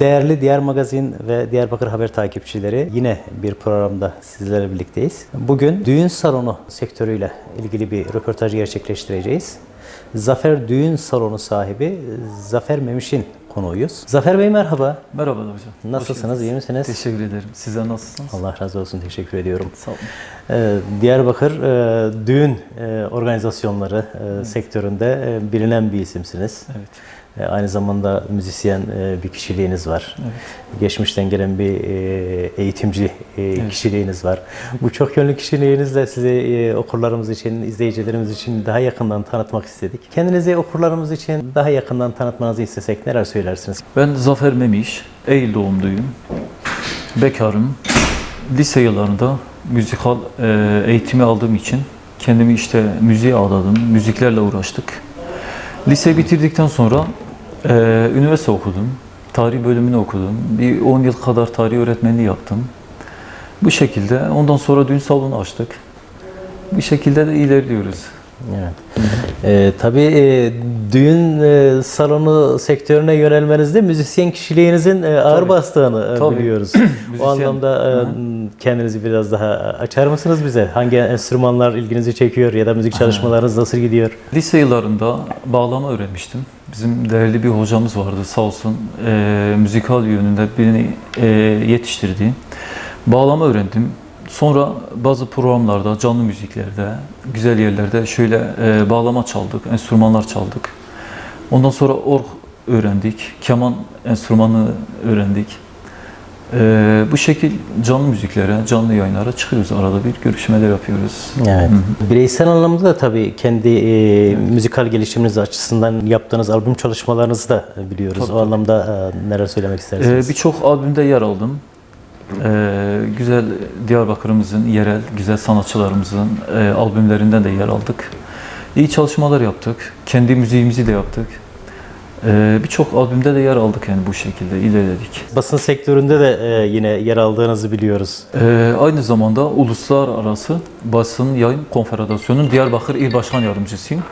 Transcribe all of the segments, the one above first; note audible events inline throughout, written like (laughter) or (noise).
Değerli Diğer Magazin ve Diyarbakır Haber takipçileri yine bir programda sizlerle birlikteyiz. Bugün düğün salonu sektörüyle ilgili bir röportaj gerçekleştireceğiz. Zafer Düğün Salonu sahibi Zafer Memiş'in konuğuyuz. Zafer Bey merhaba. Merhaba hocam. Nasılsınız, iyi misiniz? Teşekkür ederim. Sizler nasılsınız? Allah razı olsun, teşekkür ediyorum. Sağ olun. Ee, Diyarbakır e, düğün e, organizasyonları e, sektöründe e, bilinen bir isimsiniz. Evet. E, Aynı zamanda müzisyen e, bir kişiliğiniz var. Geçmişten gelen bir e, eğitimci e, kişiliğiniz var. Bu çok yönlü kişiliğinizle sizi okurlarımız için, izleyicilerimiz için daha yakından tanıtmak istedik. Kendinizi okurlarımız için daha yakından tanıtmanızı istesek neler söylersiniz? Ben Zafer Memiş, Eylül doğumluyum. Bekarım. Lise yıllarında müzikal eğitimi aldığım için kendimi işte müziğe adadım. Müziklerle uğraştık. Lise bitirdikten sonra e, üniversite okudum. Tarih bölümünü okudum. Bir 10 yıl kadar tarih öğretmenliği yaptım. Bu şekilde ondan sonra düğün salonu açtık. Bu şekilde de ilerliyoruz. Evet. E, tabii e, düğün e, salonu sektörüne yönelmenizde müzisyen kişiliğinizin e, ağır Tabii. bastığını e, Tabii. biliyoruz. (clears throat) o anlamda e, kendinizi biraz daha açar mısınız bize? Hangi enstrümanlar ilginizi çekiyor ya da müzik çalışmalarınız nasıl gidiyor? Lise yıllarında bağlama öğrenmiştim. Bizim değerli bir hocamız vardı sağ olsun. Eee, müzikal yönünde beni eee, yetiştirdi. Bağlama öğrendim. Sonra bazı programlarda, canlı müziklerde, güzel yerlerde şöyle eee, bağlama çaldık, enstrümanlar çaldık. Ondan sonra org öğrendik, keman enstrümanı öğrendik. Eee, bu şekil canlı müziklere, canlı yayınlara çıkıyoruz. Arada bir görüşmeler yapıyoruz. Evet. Bireysel anlamda da tabii kendi e, müzikal gelişiminiz açısından yaptığınız albüm çalışmalarınızı da biliyoruz. Tabii, o anlamda e, neler söylemek Ee, istersiniz? Birçok albümde yer aldım. Ee, güzel Diyarbakır'ımızın, yerel güzel sanatçılarımızın e, albümlerinden de yer aldık. İyi çalışmalar yaptık. Kendi müziğimizi de yaptık. Ee, Birçok albümde de yer aldık yani bu şekilde ilerledik. Basın sektöründe de e, yine yer aldığınızı biliyoruz. Ee, aynı zamanda Uluslararası Basın Yayın Konfederasyonu'nun Diyarbakır İl Başkan Yardımcısıyım.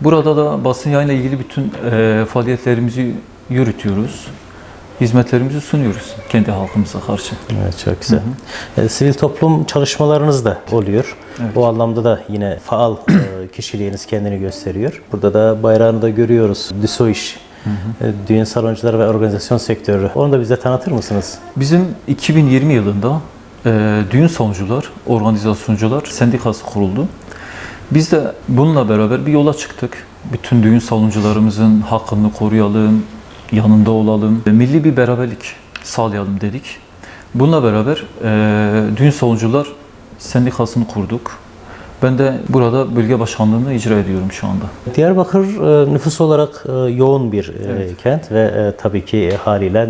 Burada da basın yayınla ilgili bütün e, faaliyetlerimizi yürütüyoruz. Hizmetlerimizi sunuyoruz kendi halkımıza karşı. Evet, çok güzel. E, sivil toplum çalışmalarınız da oluyor. Evet. O anlamda da yine faal e, kişiliğiniz kendini gösteriyor. Burada da bayrağını da görüyoruz. DİSOİŞ, e, Düğün Saloncuları ve Organizasyon Sektörü. Onu da bize tanıtır mısınız? Bizim 2020 yılında e, Düğün Savunucular, Organizasyoncular Sendikası kuruldu. Biz de bununla beraber bir yola çıktık. Bütün düğün saloncularımızın hakkını koruyalım, yanında olalım, milli bir beraberlik sağlayalım dedik. Bununla beraber e, Düğün Saloncular Sendikası'nı kurduk. Ben de burada bölge başkanlığını icra ediyorum şu anda. Diyarbakır e, nüfus olarak e, yoğun bir e, Evet. kent ve tabii ki haliyle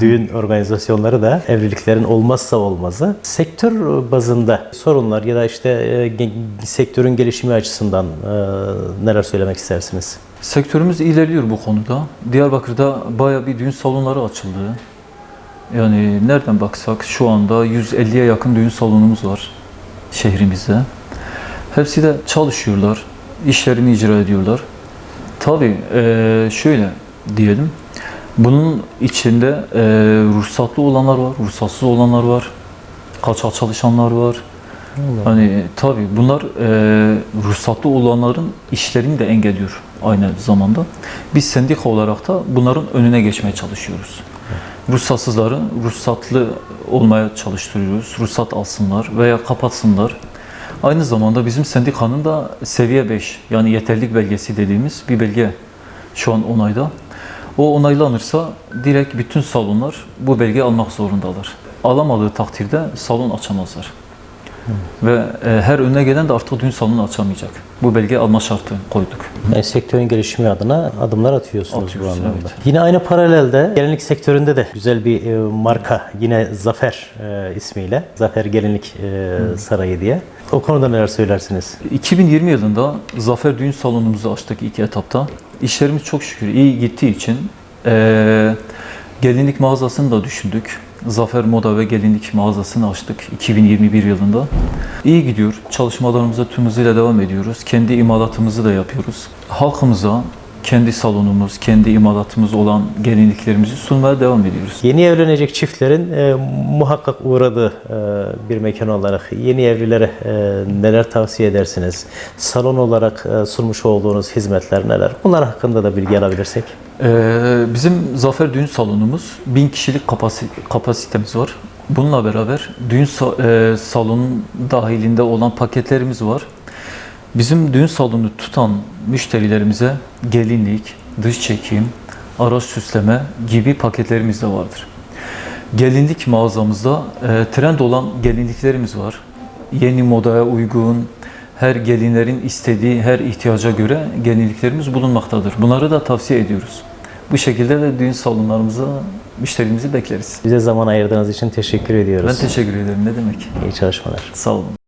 düğün organizasyonları da evliliklerin olmazsa olmazı. Sektör bazında sorunlar ya da işte sektörün gelişimi açısından neler söylemek istersiniz? Sektörümüz ilerliyor bu konuda. Diyarbakır'da baya bir düğün salonları açıldı. Yani nereden baksak şu anda 150'ye yakın düğün salonumuz var şehrimizde. Hepsi de çalışıyorlar, işlerini icra ediyorlar. Tabii eee, şöyle diyelim, bunun içinde eee, ruhsatlı olanlar var, ruhsatsız olanlar var, kaçak çalışanlar var. Hani tabii bunlar eee ruhsatlı olanların işlerini de engelliyor aynı zamanda. Biz sendika olarak da bunların önüne geçmeye çalışıyoruz. Ruhsatsızları ruhsatlı olmaya çalıştırıyoruz. Ruhsat alsınlar veya kapatsınlar. Aynı zamanda bizim sendikanın da seviye 5 yani yeterlilik belgesi dediğimiz bir belge şu an onayda. O onaylanırsa direkt bütün salonlar bu belgeyi almak zorundalar. Alamadığı takdirde salon açamazlar. Ve e, her önüne gelen de artık düğün salonu açamayacak. Bu belge alma şartı koyduk. Yani sektörün gelişimi adına adımlar atıyorsunuz Atıyoruz, bu anlamda. evet. Yine aynı paralelde gelinlik sektöründe de güzel bir e, marka yine Zafer e, ismiyle Zafer Gelinlik e, Sarayı diye. O konuda neler söylersiniz? 2020 yılında Zafer Düğün Salonumuzu açtık ilk etapta. İşlerimiz çok şükür iyi gittiği için e, gelinlik mağazasını da düşündük. Zafer Moda ve Gelinlik mağazasını açtık 2021 yılında. İyi gidiyor. Çalışmalarımıza tüm hızıyla devam ediyoruz. Kendi imalatımızı da yapıyoruz. Halkımıza kendi salonumuz, kendi imalatımız olan gelinliklerimizi sunmaya devam ediyoruz. Yeni evlenecek çiftlerin e, muhakkak uğradığı e, bir mekan olarak yeni evlilere e, neler tavsiye edersiniz? Salon olarak e, sunmuş olduğunuz hizmetler neler? Bunlar hakkında da bilgi alabilirsek. Ee, bizim Zafer Düğün Salonumuz 1000 kişilik kapasi- kapasitemiz var. Bununla beraber düğün sa- e, salonun dahilinde olan paketlerimiz var. Bizim düğün salonu tutan müşterilerimize gelinlik, dış çekim, araç süsleme gibi paketlerimiz de vardır. Gelinlik mağazamızda e, trend olan gelinliklerimiz var. Yeni modaya uygun, her gelinlerin istediği, her ihtiyaca göre gelinliklerimiz bulunmaktadır. Bunları da tavsiye ediyoruz. Bu şekilde de düğün salonlarımıza müşterimizi bekleriz. Bize zaman ayırdığınız için teşekkür ediyoruz. Ben teşekkür ederim. Ne demek? İyi çalışmalar. Sağ olun.